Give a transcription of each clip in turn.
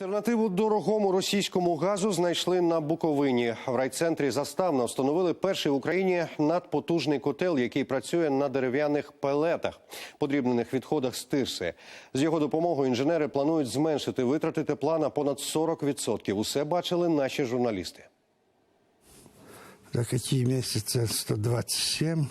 Альтернативу дорогому російському газу знайшли на Буковині. В райцентрі Заставна встановили перший в Україні надпотужний котел, який працює на дерев'яних пелетах, подрібнених відходах з тирси. З його допомогою інженери планують зменшити витрати тепла на понад 40%. Усе бачили наші журналісти. За какие месяцы 127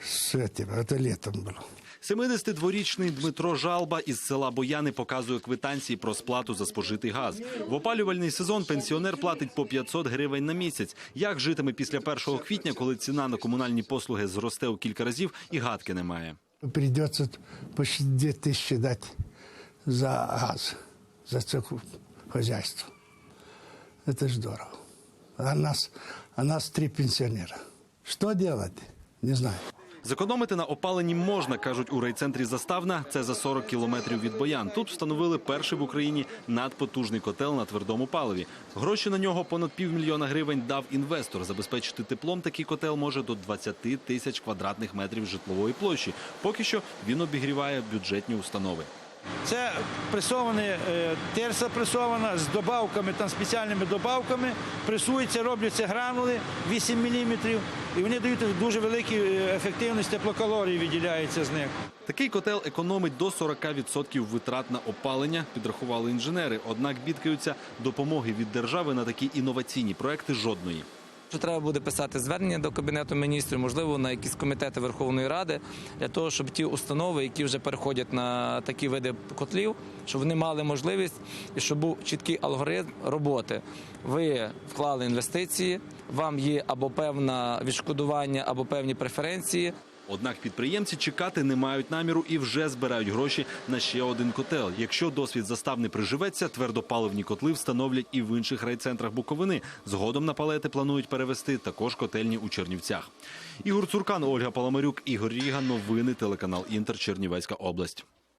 с этим, это летом было. 72-річний Дмитро Жалба із села Бояни показує квитанції про сплату за спожитий газ. В опалювальний сезон пенсіонер платить по 500 гривень на місяць. Як житиме після 1 квітня, коли ціна на комунальні послуги зросте у кілька разів, і гадки немає. Придется почти 2000 дать за газ, за це хозяйство. Это ж дорого. А нас, а нас три пенсионера. Что делать? Не знаю. Зекономити на опаленні можна, кажуть у райцентрі Заставна. Це за 40 кілометрів від Боян. Тут встановили перший в Україні надпотужний котел на твердому паливі. Гроші на нього понад півмільйона гривень дав інвестор. Забезпечити теплом такий котел може до 20 тисяч квадратних метрів житлової площі. Поки що він обігріває бюджетні установи. Це пресоване, терса пресована з добавками, там спеціальними добавками. Пресуються, робляться гранули 8 мм, і вони дають дуже велику е, ефективність теплокалорії відділяється з них. Такий котел економить до 40% витрат на опалення, підрахували інженери. Однак бідкаються допомоги від держави на такі інноваційні проекти жодної. Що треба буде писати звернення до кабінету міністрів, можливо, на якісь комітети Верховної Ради, для того, щоб ті установи, які вже переходять на такі види котлів, щоб вони мали можливість і щоб був чіткий алгоритм роботи. Ви вклали інвестиції, вам є або певне відшкодування, або певні преференції. Однак підприємці чекати не мають наміру і вже збирають гроші на ще один котел. Якщо досвід застав не приживеться, твердопаливні котли встановлять і в інших райцентрах Буковини. Згодом на палети планують перевести також котельні у Чернівцях. Ігор Цуркан, Ольга Паламарюк, Ігор Ріга. Новини телеканал Інтер Чернівецька область.